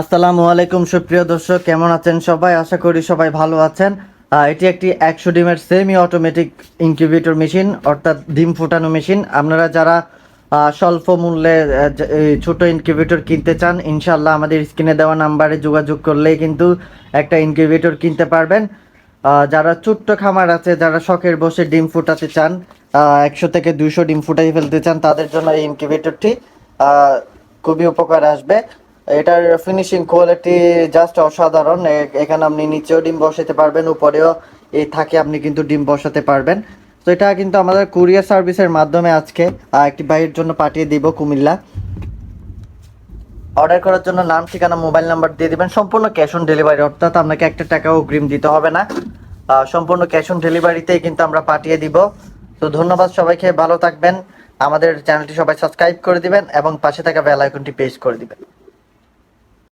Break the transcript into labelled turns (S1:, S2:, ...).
S1: আসসালামু আলাইকুম, সুপ্রিয় দর্শক, কেমন আছেন সবাই? আশা করি সবাই ভালো আছেন। এটি একটি একশো ডিমের সেমি অটোমেটিক ইনকিউবেটর মেশিন অর্থাৎ ডিম ফোটানো মেশিন আপনারা যারা স্বল্প মূল্যে ছোট ইনকিউবেটর কিনতে চান ইনশাল্লাহ আমাদের স্ক্রিনে দেওয়া নাম্বারে যোগাযোগ করলেই কিন্তু একটা ইনকিউবেটর কিনতে পারবেন। যারা ছোট্ট খামার আছে, যারা শখের বসে ডিম ফুটাতে চান একশো থেকে দুশো ডিম ফুটাই ফেলতে চান, তাদের জন্য এই ইনকিউবেটরটি খুবই উপকার আসবে। এটার ফিনিশিং কোয়ালিটি জাস্ট অসাধারণ। এখানে আপনি নিচেও ডিম বসাতে পারবেন, উপরেও এই থাকে আপনি কিন্তু ডিম বসাতে পারবেন। তো এটা কিন্তু আমাদের কুরিয়ার সার্ভিসের মাধ্যমে আজকে একটি ভাইয়ের জন্য পাঠিয়ে দিব কুমিল্লা। অর্ডার করার জন্য নাম, ঠিকানা মোবাইল নাম্বার দিয়ে দিবেন। সম্পূর্ণ ক্যাশ অন ডেলিভারি অর্থাৎ আপনাকে একটা টাকাও অগ্রিম দিতে হবে না। সম্পূর্ণ ক্যাশ অন ডেলিভারিতেই কিন্তু আমরা পাঠিয়ে দিব। তো ধন্যবাদ সবাইকে, ভালো থাকবেন। আমাদের চ্যানেলটি সবাই সাবস্ক্রাইব করে দিবেন এবং পাশে থাকা বেল আইকনটি পেজ করে দিবেন।